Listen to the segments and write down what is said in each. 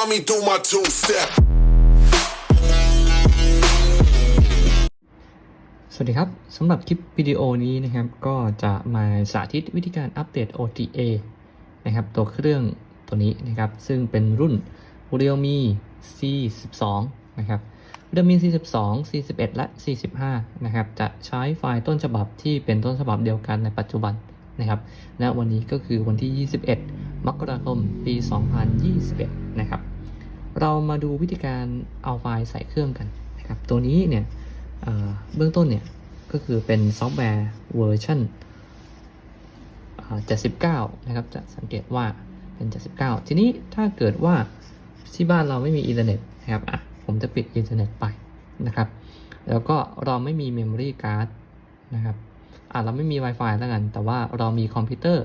find me through my two step. สวัสดีครับสำหรับคลิปวิดีโอนี้นะครับ ก็จะมาสาธิตวิธีการอัปเดต OTA นะครับ ตัวเครื่องตัวนี้นะครับ ซึ่งเป็นรุ่น Realme C12 นะครับ Realme C12 C11 และ C15 นะครับ จะใช้ไฟล์ต้นฉบับที่เป็นต้นฉบับเดียวกันในปัจจุบันนะครับและวันนี้ก็คือวันที่ 21 มกราคมปี 2021 นะครับ เรามาดูวิธีการเอาไฟล์ใส่เครื่องกันนะครับ ตัวนี้เนี่ยเเบื้องต้นเนี่ย ก็คือเป็นซอฟต์แวร์เวอร์ชัน79 นะครับ จะสังเกตว่าเป็น 79 ทีนี้ถ้าเกิดว่าที่บ้านเราไม่มีอินเทอร์เน็ตนะครับอะผมจะปิดอินเทอร์เน็ตไปนะครับ แล้วก็เราไม่มีเมมโมรี่การ์ดนะครับอะเราไม่มี Wi-Fi แล้วกัน แต่ว่าเรามีคอมพิวเตอร์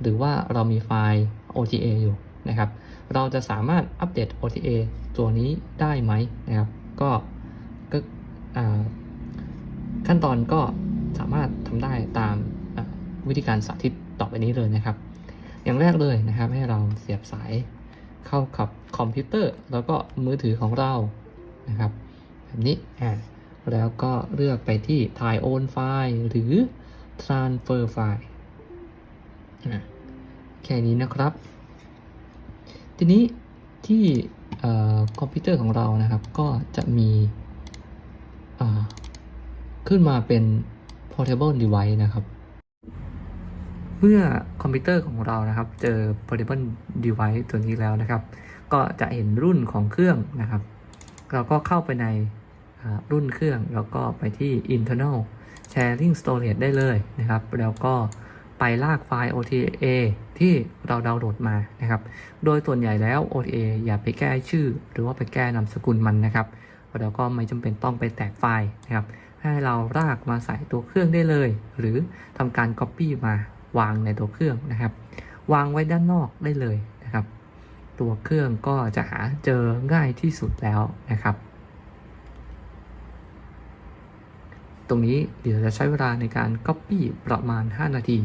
หรือว่าเรามีไฟล์ OTA อยู่นะครับ เราจะสามารถอัปเดต OTA ตัวนี้ได้ไหมนะครับ ก็ก็ขั้นตอนก็สามารถทำได้ตามวิธีการสาธิตต่อไปนี้เลยนะครับ อย่างแรกเลยนะครับ ให้เราเสียบสายเข้ากับคอมพิวเตอร์ แล้วก็มือถือของเรานะครับแบบนี้อ่าแล้วก็เลือกไปที่ถ่ายโอนไฟล์หรือ transfer ไฟล์อ่า ค่นี้นะครับ ทีนี้ที่คอมพิวเตอร์ของเรานะครับ ก็จะมีขึ้นมาเป็น portable device นะครับ เมื่อคอมพิวเตอร์ของเรานะครับ เจอ portable device ตัวนี้แล้วนะครับ ก็จะเห็นรุ่นของเครื่องนะครับ เราก็เข้าไปในรุ่นเครื่อง แล้วก็ไปที่ internal sharing storage ได้เลยนะครับ แล้วก็ ไปลากไฟล์ OTA ที่เราดาวน์โหลดมานะครับ โดยส่วนใหญ่แล้ว OTA อย่าไปแก้ชื่อ หรือว่าไปแก้นามสกุลมันนะครับแล้วก็ไม่จำเป็นต้องไปแตกไฟล์นะครับ ให้เรารากมาใส่ตัวเครื่องได้เลย หรือทำการ Copy มาวางในตัวเครื่องนะครับ วางไว้ด้านนอกได้เลยนะครับ ตัวเครื่องก็จะหาเจอง่ายที่สุดแล้วนะครับ ตรงนี้เดี๋ยวจะใช้เวลาในการ Copy ประมาณ 5 นาที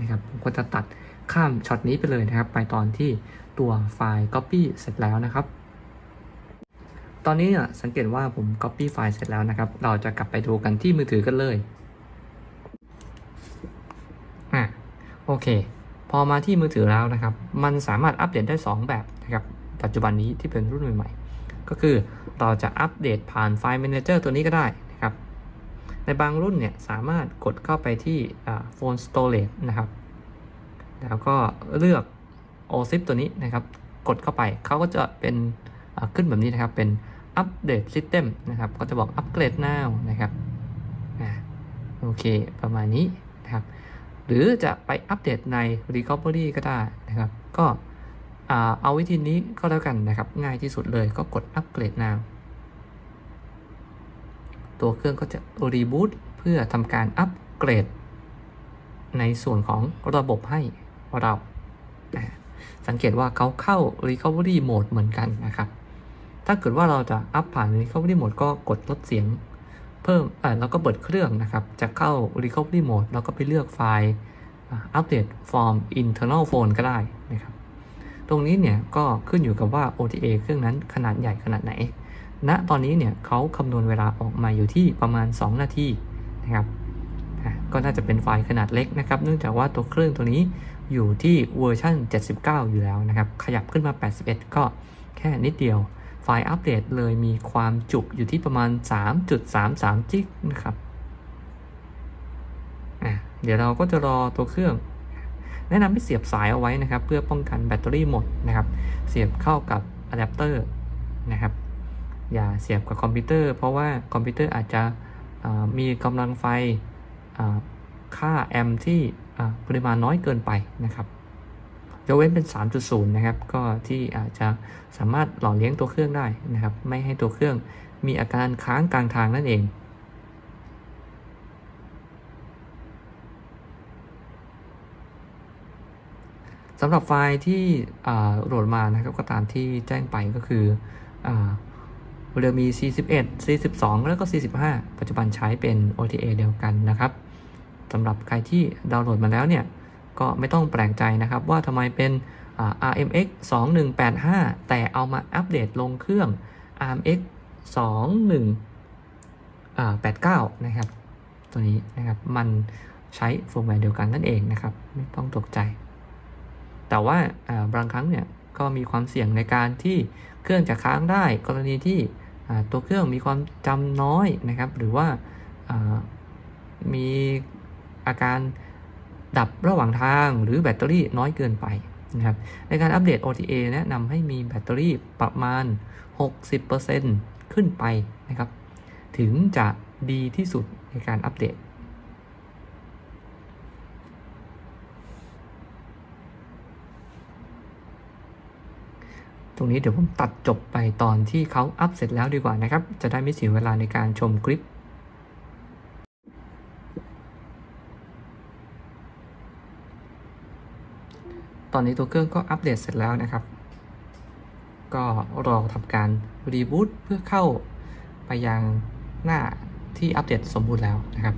นะครับผมก็จะตัดข้ามช็อตนี้ไปเลยนะครับ ไปตอนที่ตัวไฟล์ Copy เสร็จแล้วนะครับ ตอนนี้เนี่ยสังเกตว่าผม Copy ไฟล์เสร็จแล้วนะครับ เราจะกลับไปดูกันที่มือถือกันเลยอะโอเค พอมาที่มือถือแล้วนะครับ มันสามารถอัปเดตได้ 2 แบบนะครับปัจจุบันนี้ที่เป็นรุ่นใหม่ๆก็คือเราจะอัปเดตผ่านไฟล์ Manager ตัวนี้ก็ได้ ในบางรุ่นเนี่ยสามารถกดเข้าไปที่โฟน Storage นะครับ แล้วก็เลือก OZIP ตัวนี้นะครับ กดเข้าไปเขาก็จะเป็นขึ้นแบบนี้นะครับ เป็นอัปเดต System นะครับ ก็จะบอกอัปเกรด now นะครับโอเค ประมาณนี้นะครับ หรือจะไปอัปเดตใน Recovery ก็ได้นะครับ ก็เอาวิธีนี้ก็แล้วกันนะครับ ง่ายที่สุดเลยก็กดอัปเกรด now ตัวเครื่องก็จะรีบูตเพื่อทำการอัปเกรด ในส่วนของระบบให้เราสังเกตว่าเขาเข้า Recovery Mode เหมือนกันนะครับ ถ้าเกิดว่าเราจะอัพผ่าน Recovery Mode ก็กดลดเสียงเพิ่มแล้วก็เปิดเครื่องนะครับ จะเข้า Recovery Mode แล้วก็ไปเลือกไฟล์อัปเดต From Internal Phone ก็ได้นะครับ ตรงนี้เนี่ยก็ขึ้นอยู่กับว่า OTA เครื่องนั้นขนาดใหญ่ขนาดไหน ณตอนนี้เนี่ยเขาคำนวณเวลาออกมาอยู่ที่ประมาณ 2 นาทีนะครับก็น่าจะเป็นไฟล์ขนาดเล็กนะครับ เนื่องจากว่าตัวเครื่องตัวนี้อยู่ที่เวอร์ชัน79 อยู่แล้วนะครับ ขยับขึ้นมา 81 ก็แค่นิดเดียว ไฟล์อัปเดตเลยมีความจุอยู่ที่ประมาณ 3.33 จิกนะครับเดี๋ยวเราก็จะรอตัวเครื่อง แนะนำให้เสียบสายเอาไว้นะครับ เพื่อป้องกันแบตเตอรี่หมดนะครับ เสียบเข้ากับอะแดปเตอร์นะครับ อย่าเสียบกับคอมพิวเตอร์ เพราะว่าคอมพิวเตอร์อาจจะมีกำลังไฟค่าแอมป์ที่ปริมาณน้อยเกินไปนะครับยกเว้นเป็น 3.0 นะครับ ก็ที่อาจจะสามารถหล่อเลี้ยงตัวเครื่องได้นะครับ ไม่ให้ตัวเครื่องมีอาการค้างกลางทางนั่นเองสำหรับไฟล์ที่โหลดมานะครับก็ตามที่แจ้งไปก็คืออ เรือมี 41 42 แล้วก็ 45 ปัจจุบันใช้เป็น OTA เดียวกันนะครับสำหรับใครที่ดาวน์โหลดมาแล้วเนี่ยก็ไม่ต้องแปลกใจนะครับว่าทำไมเป็น RMX 2185 แต่เอามาอัปเดตลงเครื่อง RMX 2189 นะครับ ตัวนี้นะครับมันใช้เฟิร์มแวร์เดียวกันนั่นเองนะครับ ไม่ต้องตกใจ แต่ว่าบางครั้งเนี่ยก็มีความเสี่ยงในการที่เครื่องจะค้างได้กรณีที่ ตัวเครื่องมีความจำน้อยนะครับ หรือว่าามีอาการดับระหว่างทางหรือแบตเตอรี่น้อยเกินไปนะครับ ในการอัปเดต OTA แนะนำให้มีแบตเตอรี่ประมาณ 60%ขึ้นไปนะครับ ถึงจะดีที่สุดในการอัปเดต ต รงนี้เดี๋ยวผมตัดจบไปตอนที่เขาอัพเสร็จแล้วดีกว่านะครับ จะได้ไม่เสียเวลาในการชมคลิปตอนนี้ตัวเครื่องก็อัปเดตเสร็จแล้วนะครับ ก็รอทำการรีบูตเพื่อเข้าไปยังหน้าที่อัปเดตสมบูรณ์แล้วนะครับ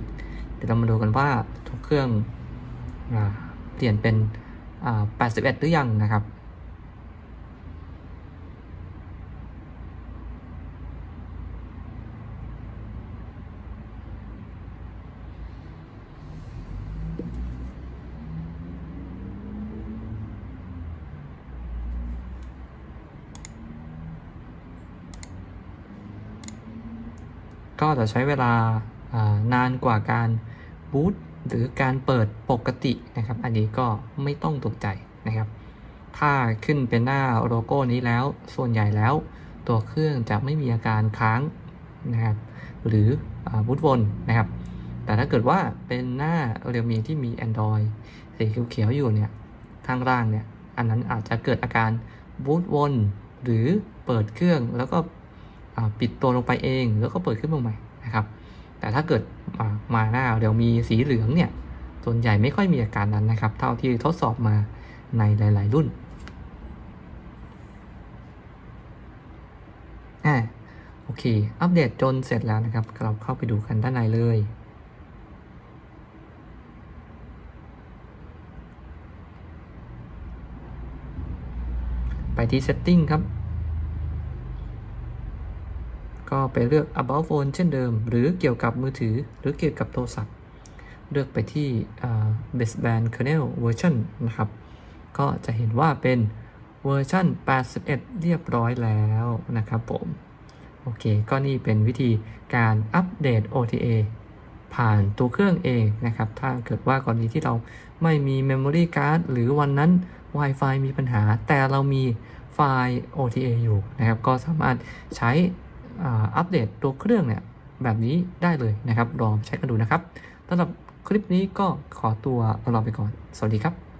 เดี๋ยวเรามาดูกันว่าทุกเครื่องเปลี่ยนเป็น 81 หรือยังนะครับ ก็จะใช้เวลานานกว่าการบูตหรือการเปิดปกตินะครับ อันนี้ก็ไม่ต้องตกใจนะครับ ถ้าขึ้นเป็นหน้าโลโก้นี้แล้ว ส่วนใหญ่แล้ว ตัวเครื่องจะไม่มีอาการค้างนะครับ หรือบูตวนนะครับ แต่ถ้าเกิดว่าเป็นหน้าเรียมีที่มี Android สีเขียวๆอยู่เนี่ยข้างล่างเนี่ย อันนั้นอาจจะเกิดอาการบูตวนหรือเปิดเครื่องแล้วก็ ปิดตัวลงไปเองแล้วก็เปิดขึ้นมาใหม่นะครับแต่ถ้าเกิดมาหน้าเดี๋ยวมีสีเหลืองเนี่ยส่วนใหญ่ไม่ค่อยมีอาการนั้นนะครับ เท่าที่ทดสอบมาในหลาย ๆ รุ่นอ่าโอเค อัปเดตจนเสร็จแล้วนะครับ เราเข้าไปดูกันด้านในเลย ไปที่ setting ครับ ก็ไปเลือก about phone เช่นเดิม หรือเกี่ยวกับมือถือ หรือเกี่ยวกับโทรศัพท์ เลือกไปที่ baseband kernel version นะครับ ก็จะเห็นว่าเป็นเวอร์ชัน81 เรียบร้อยแล้วนะครับผม โอเค ก็นี่เป็นวิธีการอัปเดต OTA ผ่านตัวเครื่องเองนะครับ ถ้าเกิดว่ากรณีที่เราไม่มี Memory Card หรือวันนั้น Wi-Fi มีปัญหา แต่เรามีไฟล์ OTA อยู่นะครับ ก็สามารถใช้ อัปเดตตัวเครื่องเนี่ยแบบนี้ได้เลยนะครับลองใช้กันดูนะครับสำหรับคลิปนี้ก็ขอตัวลาไปก่อน สวัสดีครับ